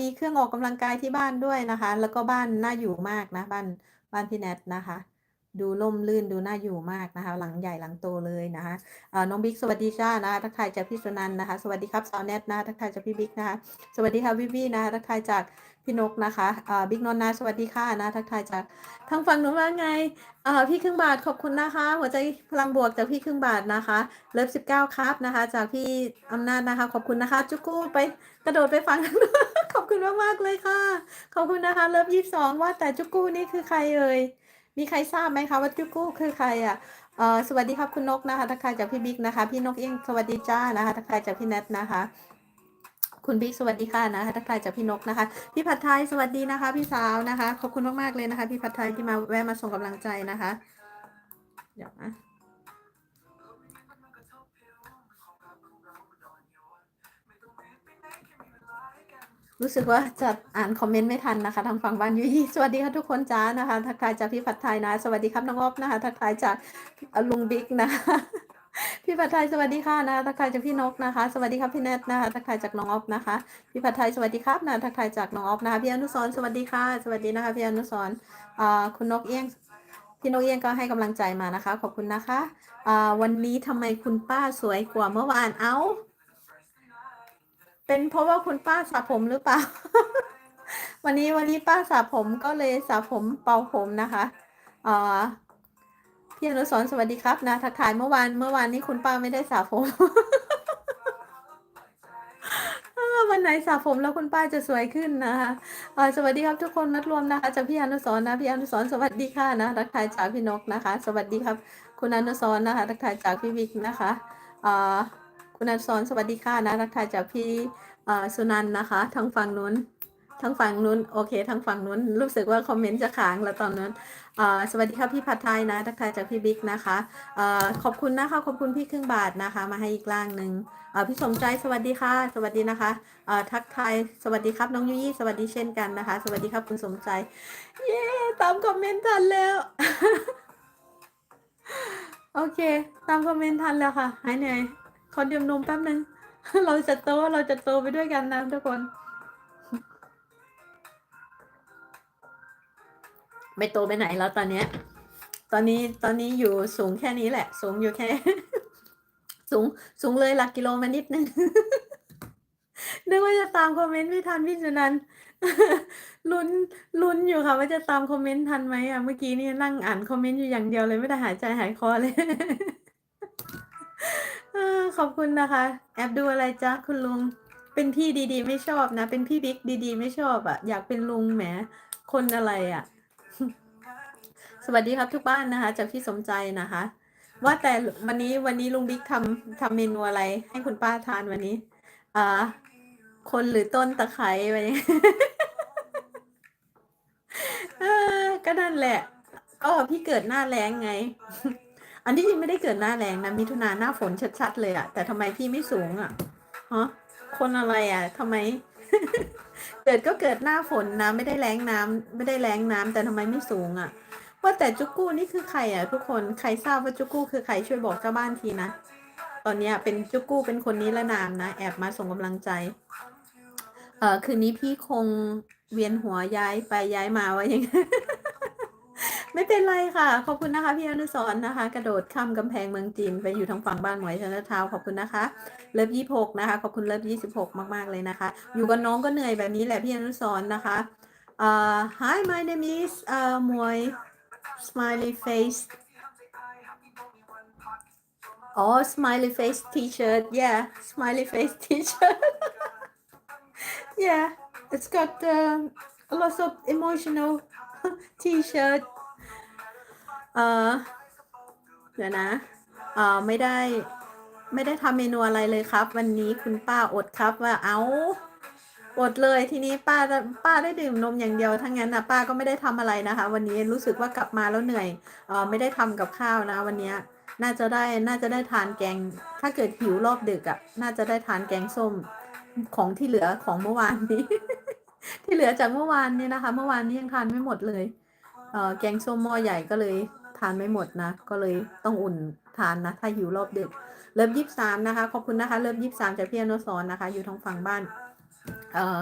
มีเครื่องออกกำลังกายที่บ้านด้วยนะคะ แล้วก็บ้านน่าอยู่มากนะบ้านบ้านพี่แนทนะคะ ดูร่มรื่นดูน่าอยู่มากนะคะ หลังใหญ่หลังโตเลยนะคะเอ่อน้องบิ๊กสวัสดีจ้านะคะทักทายจากพี่สุนันนะคะ สวัสดีครับสาวแนทนะคะทักทายจากพี่บิ๊กนะคะ สวัสดีค่ะวิวีนะคะทักทายจากพี่นกนะคะเอ่อบิ๊กนนท์นะสวัสดีค่ะนะทักทายจากทางฝั่งหนูว่าไงเอ่อพี่ครึ่งบาทขอบคุณนะคะ หัวใจพลังบวกจากพี่ครึ่งบาทนะคะ เลิฟสิบเก้าครับนะคะ จากพี่อำนาจนะคะ ขอบคุณนะคะ จุกกู้ไปกระโดดไปฟังขอบคุณ มากมากๆเลยค่ะ ขอบคุณนะคะเลิฟยี่สิบสองว่าแต่จุกกู้นี่คือใครเอ่ยมีใครทราบไหมคะว่าจุกกู้คือใครอะเอ่อสวัสดีครับคุณนกนะคะทักทายจากพี่บิ๊กนะคะ พี่นกเองสวัสดีจ้านะคะทักทายจากพี่แนทนะคะ คุณบิ๊กสวัสดีค่ะนะคะทักทายจากพี่นกนะคะ พี่ผัดไทยสวัสดีนะคะ พี่สาวนะคะ ขอบคุณมากๆเลยนะคะ พี่ผัดไทยที่มาแวะมาส่งกำลังใจนะคะ เดี๋ยวนะ รู้สึกว่าจะอ่านคอมเมนต์ไม่ทันนะคะ ทางฝั่งบ้านยุยสวัสดีค่ะทุกคนจ้านะคะทักทายจากพี่ผัดไทยนะ สวัสดีครับน้องอ๊อฟนะคะทักทายจากลุงบิ๊กนะพี่ผัดไทยสวัสดีค่ะนะทักทายจากพี่นกนะคะ สวัสดีครับพี่แนทนะคะทักทายจากน้องอ๊อฟนะคะพี่ผัดไทยสวัสดีครับนะทักทายจากน้องอ๊อฟนะคะพี่อนุสรสวัสดีค่ะ สวัสดีนะคะพี่อนุสรอ่าคุณนกเอี้ยงพี่นกเอี้ยงก็ให้กำลังใจมานะคะ ขอบคุณนะคะอ่าวันนี้ทำไมคุณป้าสวยกว่าเมื่อวานเอ้า เป็นเพราะว่าคุณป้าสระผมหรือเปล่า วันนี้วันนี้ป้าสระผมก็เลยสระผมเป่าผมนะคะอ่าพี่อนุสรสวัสดีครับนะทักทายเมื่อวานเมื่อวานนี้คุณป้าไม่ได้สระผมวันไหนสระผมแล้วคุณป้าจะสวยขึ้นนะคะสวัสดีครับทุกคนนัดรวมนะคะจากพี่อนุสรนะพี่อนุสรสวัสดีค่ะนะทักทายจากพี่นกนะคะ สวัสดีครับ คุณอนุสรนะคะทักทายจากพี่วิกนะคะอ่อ คุณอนุสรสวัสดีค่ะนะทักทายจากพี่อ่อสุนันนะคะ ทางฝั่งนู้นทางฝั่งนู้นโอเคทางฝั่งนู้นรู้สึกว่าคอมเมนต์จะค้างแล้วตอนนั้นสวัสดีครับพี่ผัดไทยนะทักทายจากพี่บิ๊กนะคะอขอบคุณนะคะขอบคุณพี่ครึ่งบาทนะคะ มาให้อีกล่างหนึ่งพี่สมใจสวัสดีค่ะ สวัสดีนะคะทักทายสวัสดีครับน้องยุยี่สวัสดีเช่นกันนะคะ สวัสดีครับคุณสมใจเย้ตามคอมเมนต์ทันแล้วโอเค ตามคอมเมนต์ทันแล้วค่ะหายเหนื่อย ขอดื่มนมแป๊บนึง เราจะโตเราจะโตไปด้วยกันนะทุกคน ไม่โตไปไหนแล้วตอนเนี้ย ตอนนี้ตอนนี้อยู่สูงแค่นี้แหละ สูงอยู่แค่ สูงสูงเลยหลักกิโลมานิดนึงนึกว่าจะตามคอมเมนต์ไม่ทันพี่สุนันลุ้นลุ้นอยู่ค่ะ ว่าจะตามคอมเมนต์ทันไหมอะเมื่อกี้นี่นั่งอ่านคอมเมนต์อยู่อย่างเดียวเลยไม่ได้หายใจหายคอเลย อขอบคุณนะคะ แอบดูอะไรจ๊ะคุณลุง เป็นพี่ดีๆ ไม่ชอบนะ เป็นพี่บิ๊กดีๆ ไม่ชอบอะ อยากเป็นลุงแหม คนอะไรอะ สวัสดีครับทุกบ้านนะคะ จากพี่สมใจนะคะ ว่าแต่วันนี้วันนี้ลุงบิ๊กทำทำเมนูอะไร ให้คุณป้าทานวันนี้อ่าคนหรือต้นตะไคร้ไปก็นั่นแหละ ก็พี่เกิดหน้าแล้งไง อันที่จริงไม่ได้เกิดหน้าแรงนะมิถุนาหน้าฝนชัดๆเลยอะแต่ทำไมพี่ไม่สูงอะฮะคนอะไรอะทำไม เกิดก็เกิดหน้าฝนนะไม่ได้แรงน้ำไม่ได้แรงน้ำแต่ทำไมไม่สูงอะว่าแต่จุกกู้นี่คือใครอะทุกคนใครทราบว่าจุกกู้คือใครช่วยบอกเจ้าบ้านทีนะตอนเนี้ยเป็นจุกกู้เป็นคนนี้ละนามนะแอบมาส่งกำลังใจเออคืนนี้พี่คงเวียนหัวย้ายไปย้ายมาว่าอย่างไไม่เป็นไรค่ะ ขอบคุณนะคะ พี่อนุสรนะคะ กระโดดข้ามกำแพงเมืองจีนไปอยู่ทางฝั่งบ้านหมวยชนะท้าขอบคุณนะคะ เลิฟยี่หกนะคะ ขอบคุณเลิฟยี่สิบหกมาก ๆ เลยนะคะ อยู่กับน้องก็เหนื่อยแบบนี้แหละพี่อนุสรนะคะเอ่อ Hi my name is เอ่อหมวย smiley face อ๋อ smiley face t-shirt yeah smiley face t-shirt yeah it's got uh, a lots of emotional t-shirt เออเดี๋ยวนะเอ่อไม่ได้ ไม่ได้ทำเมนูอะไรเลยครับ วันนี้คุณป้าอดครับว่าเอาอดเลยทีนี้ป้าป้าได้ดื่มนมอย่างเดียวทั้งนั้นนะป้าก็ไม่ได้ทำอะไรนะคะ วันนี้รู้สึกว่ากลับมาแล้วเหนื่อยเอ่อไม่ได้ทำกับข้าวนะ วันนี้น่าจะได้น่าจะได้ทานแกง ถ้าเกิดหิวรอบดึกอะ่ะน่าจะได้ทานแกงส้มของที่เหลือของเมื่อวานนี้ ที่เหลือจากเมื่อวานนี้นะคะ เมื่อวานนี้ยังทานไม่หมดเลยเอ่อแกงส้มหม้อใหญ่ก็เลยานไม่หมดนะ ก็เลยต้องอุ่นทานนะ ถ้าหิวรอบดึก เลิฟยี่สามนะคะ ขอบคุณนะคะ เลิฟยี่สามจากพี่อนุสร์นะคะ อยู่ทางฝั่งบ้าน เอ่อ